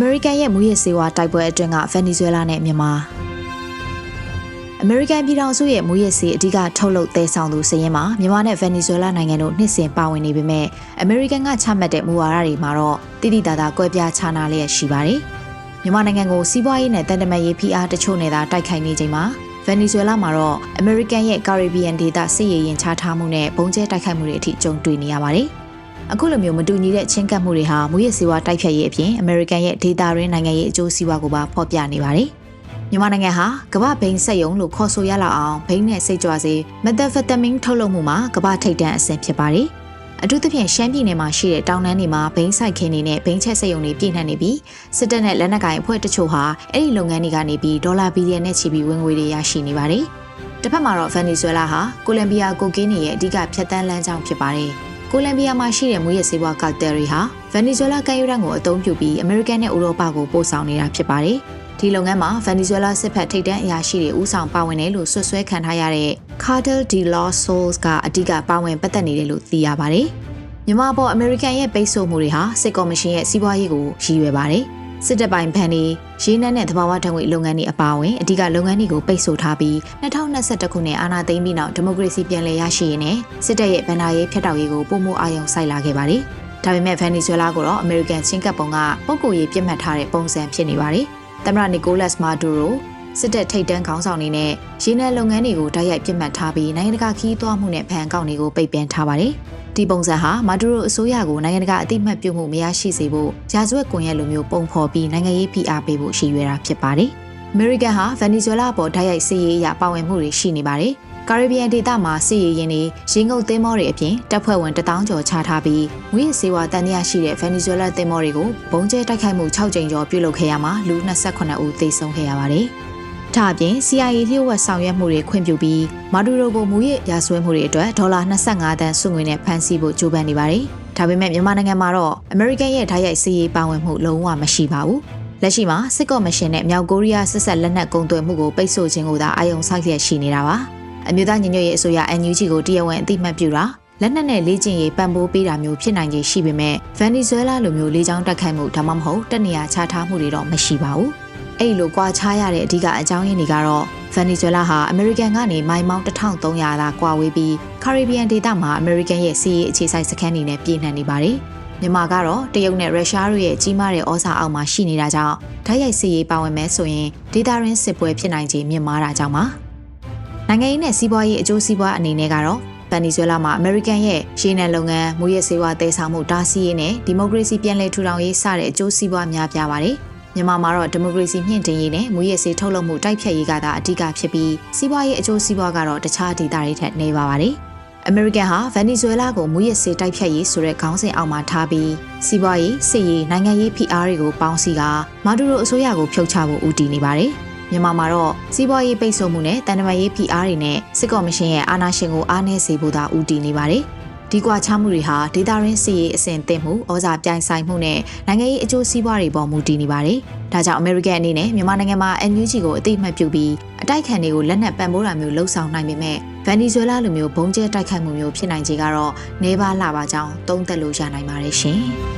မေရိကန်ရဲ့မူရစ်စေဝါတိုက်ပွဲအတွင်းကဗန်နီဇွဲလားနဲ့မြန်မာအမေရိကန်ပြည်ထောင်စုရဲ့မူရစ်စေအဓိကထုတ်လုပ်သယ်ဆောင်သူစည်ရင်မှာမြန်မာနဲ့ဗန်နီဇွဲလားနိုင်ငံတို့နှစ်စဉ်ပါဝင်နေပေမဲ့အမေရိကန်ကချမှတ်တဲ့မူဝါဒတွေမှာတော့တိတိတသာကွဲပြားခြားနာလျက်ရှိပါတယ်။မြန်မာနိုင်ငံကိုစီးပွားရေးနဲ့တန်တမာရေးဖိအားတချို့နဲ့သာတိုက်ခိုက်နေချိန်မှာဗန်နီဇွဲလားမှာတော့အမေရိကန်ရဲ့ကာရစ်ဘီယန်ဒေသစစ်ရေးရင်ချထားမှုနဲ့ပုံကျဲတိုက်ခိုက်မှုတွေအထိကြုံတွေ့နေရပါတယ်။ အခုလိုမျိုးမတူညီတဲ့ချင်းကပ်မှုတွေဟာမူရစ်စေဝါတိုက်ဖြတ်ရေးအပြင်အမေရိကန်ရဲ့ဒေတာရင်းနိုင်ငံရေးအကျိုးစီးပွားကိုပါဖော်ပြနေပါတယ်။မြန်မာနိုင်ငံဟာကမ္ဘာဘိန်းစက်ယုံလို့ခေါ်ဆိုရလောက်အောင်ဘိန်းနဲ့စိတ်ကြွစေမက်သက်ဖက်တမင်းထုတ်လုပ်မှုမှာကမ္ဘာထိပ်တန်းအဆင့်ဖြစ်ပါတယ်။အထူးသဖြင့်ရှမ်းပြည်နယ်မှာရှိတဲ့တောင်တန်းတွေမှာဘိန်းဆိုင်ခင်းနေနဲ့ဘိန်းချက်စက်ယုံတွေပြည့်နှက်နေပြီးစစ်တပ်နဲ့လက်နက်ကိုင်အဖွဲ့တချို့ဟာအဲ့ဒီလုပ်ငန်းတွေကနေပြီးဒေါ်လာဘီလီယံနဲ့ချီပြီးဝင်ငွေတွေရရှိနေပါတယ်။တစ်ဖက်မှာတော့ဗန်နီဇွဲလားဟာကိုလံဘီယာကိုကင်းနေရဲ့အဓိကဖြတ်တန်းလမ်းကြောင်းဖြစ်ပါတယ်။ ကိုလံဘီယာမှာရှိတဲ့မူရစ်ဆေးဝါးကာတယ်ရီဟာဗန်နီဇွဲလားကမ်းရိုးတန်းကိုအသုံးပြုပြီးအမေရိကန်နဲ့ဥရောပကိုပို့ဆောင်နေတာဖြစ်ပါတယ်။ဒီလုပ်ငန်းမှာဗန်နီဇွဲလားစစ်ဖက်ထိပ်တန်းအရာရှိတွေဦးဆောင်ပါဝင်တယ်လို့ဆွဆွဲခံထားရတဲ့ Cartel de los Sols ကအဓိကပါဝင်ပတ်သက်နေတယ်လို့သိရပါတယ်။မြန်မာပေါ်အမေရိကန်ရဲ့ပိတ်ဆို့မှုတွေဟာစစ်ကော်မရှင်ရဲ့စီးပွားရေးကိုရည်ရွယ်ပါတယ်။ စစ်တပ်ပိုင်ဘဏ်တွေရေးနှက်နဲ့သဘာဝဓာတ်ငွေလုပ်ငန်းတွေအပါအဝင်အဓိကလုပ်ငန်းတွေကိုပိတ်ဆို့ထားပြီး2021ခုနှစ်အာဏာသိမ်းပြီးနောက်ဒီမိုကရေစီပြန်လည်ရရှိရေးနဲ့စစ်တပ်ရဲ့ဗန်ဒါရေးဖျက်တောက်ရေးကိုပုံမှုအာရုံစိုက်လာခဲ့ပါတယ်။ဒါပေမဲ့ဗန်နီဇွဲလားကိုတော့အမေရိကန်ချင်းကပ်ပုံကပုံကိုရေးပြစ်မှတ်ထားတဲ့ပုံစံဖြစ်နေပါတယ်။သမ္မတနီကိုလတ်မာဒူရိုစစ်တပ်ထိပ်တန်းခေါင်းဆောင်တွေနဲ့ရင်းနှီးလုပ်ငန်းတွေကိုတိုက်ရိုက်ပြစ်မှတ်ထားပြီးနိုင်ငံတကာခီးသွွားမှုနဲ့ဗန်ကောက်တွေကိုပိတ်ပင်ထားပါတယ်။ ဒီပုံစံဟာမာဒူရိုအစိုးရကိုနိုင်ငံတကာအသိမှတ်ပြုမှုမရရှိစေဖို့ရာဇဝတ်ကွန်ရက်လိုမျိုးပုံဖော်ပြီးနိုင်ငံရေးဖိအားပေးဖို့ရည်ရွယ်တာဖြစ်ပါတယ်။အမေရိကန်ဟာဗန်နီဇွဲလားပေါ်တိုက်ရိုက်စစ်ရေးအရပါဝင်မှုတွေရှိနေပါတယ်။ကာရစ်ဘီယန်ဒေသမှာစစ်ရေးရင်တွေရင်းငုပ်သင်းမောတွေအပြင်တပ်ဖွဲ့ဝင်1000ကျော်ချထားပြီးငွေစေဝါတန်တရားရှိတဲ့ဗန်နီဇွဲလားသင်းမောတွေကိုဘုံကျဲတိုက်ခိုက်မှု6ကြိမ်ကျော်ပြုလုပ်ခဲ့ရမှာလူ28ဦးသေဆုံးခဲ့ရပါတယ်။ ဒါအပြင် CIA လျှို့ဝှက်ဆောင်ရွက်မှုတွေခွင့်ပြုပြီးမာဒူရိုကိုမူရရာဇဝဲမှုတွေအတွက်ဒေါ်လာ25တန်းစုငွေနဲ့ဖမ်းဆီးဖို့ကြိုးပမ်းနေပါတယ်။ဒါပေမဲ့မြန်မာနိုင်ငံမှာတော့အမေရိကန်ရဲ့ဓာတ်ရိုက်စီးရေးပါဝင်မှုလုံးဝမရှိပါဘူး။လက်ရှိမှာစစ်ကော့မရှင်နဲ့မြောက်ကိုရီးယားဆက်ဆက်လက်နက်ကုန်သွယ်မှုကိုပိတ်ဆို့ခြင်းကိုသာအာရုံစိုက်ရရှိနေတာပါ။အမျိုးသားညီညွတ်ရေးအစိုးရ NUG ကိုတရားဝင်အသိမှတ်ပြုတာလက်နက်နဲ့လေ့ကျင့်ရေးပံ့ပိုးပေးတာမျိုးဖြစ်နိုင်ခြေရှိပေမဲ့ဗန်နီဇွဲလားလိုမျိုးလေကြောင်းတိုက်ခိုက်မှုဒါမှမဟုတ်တက်နေရချထားမှုတွေတော့မရှိပါဘူး။ အဲ့လိုကွာခြားရတဲ့အဓိကအကြောင်းရင်းတွေကတော့ဗန်နီဇွဲလားဟာအမေရိကန်ကနေမိုင်မောင်း1300သာကွာဝေးပြီးကာရစ်ဘီယန်ဒေသမှာအမေရိကန်ရဲ့စီးရေးအခြေစိုက်စခန်းတွေနဲ့ပြည်နှံနေပါတယ်။မြန်မာကတော့တရုတ်နဲ့ရုရှားတို့ရဲ့ကြီးမားတဲ့ဩဇာအောက်မှာရှိနေတာကြောင့်ဓာတ်ရိုက်စီးရေးပါဝင်မဲဆိုရင်ဒေတာရင်းစစ်ပွဲဖြစ်နိုင်ခြေမြင့်မားတာကြောင့်ပါ။နိုင်ငံရေးနဲ့စီးပွားရေးအကျိုးစီးပွားအနေနဲ့ကတော့ဗန်နီဇွဲလားမှာအမေရိကန်ရဲ့ရှေးနယ်လုပ်ငန်းမူရစ်ဆေးဝါးတည်ဆောက်မှုတားဆီးရေးနဲ့ဒီမိုကရေစီပြန်လည်ထူထောင်ရေးစတဲ့အကျိုးစီးပွားများပြားပါတယ်။ မြန်မာမှာတော့ဒီမိုကရေစီမြင့်တင်ရေးနဲ့မူရည်စေထုတ်လုပ်မှုတိုက်ဖြတ်ရေးကသာအဓိကဖြစ်ပြီးစီးပွားရေးအကျိုးစီးပွားကတော့တခြားဒေသတွေထက်နေပါပါတယ်။အမေရိကန်ဟာဗန်နီဇွဲလားကိုမူရည်စေတိုက်ဖြတ်ရေးဆိုတဲ့ခေါင်းစဉ်အောက်မှာထားပြီးစီးပွားရေးစစ်ရေးနိုင်ငံရေးဖိအားတွေကိုပေါင်းစည်းကမာဒူရိုအစိုးရကိုဖြုတ်ချဖို့ဦးတည်နေပါတယ်။မြန်မာမှာတော့စီးပွားရေးပိတ်ဆို့မှုနဲ့တန်တမာရေးဖိအားတွေနဲ့စစ်ကော်မရှင်ရဲ့အာဏာရှင်ကိုအားနည်းစေဖို့သာဦးတည်နေပါတယ်။ ဒီကွာခြားမှုတွေဟာဒေတာရင်းစီရေးအဆင့်သင့်မှုဩဇာပြိုင်ဆိုင်မှုနဲ့နိုင်ငံရေးအကျိုးစီးပွားတွေပေါ်မူတည်နေပါတယ်။ဒါကြောင့်အမေရိကန်အနေနဲ့မြန်မာနိုင်ငံမှာ NUG ကိုအသိမှတ်ပြုပြီးအတိုက်ခံတွေကိုလက်နက်ပံ့ပိုးတာမျိုးလှုံ့ဆော်နိုင်ပေမဲ့ဗန်နီဇွဲလားလိုမျိုးဘုံကျဲတိုက်ခိုက်မှုမျိုးဖြစ်နိုင်ခြေကတော့နေပါလာပါကြောင်းသုံးသပ်လို့ရနိုင်ပါတယ်ရှင်။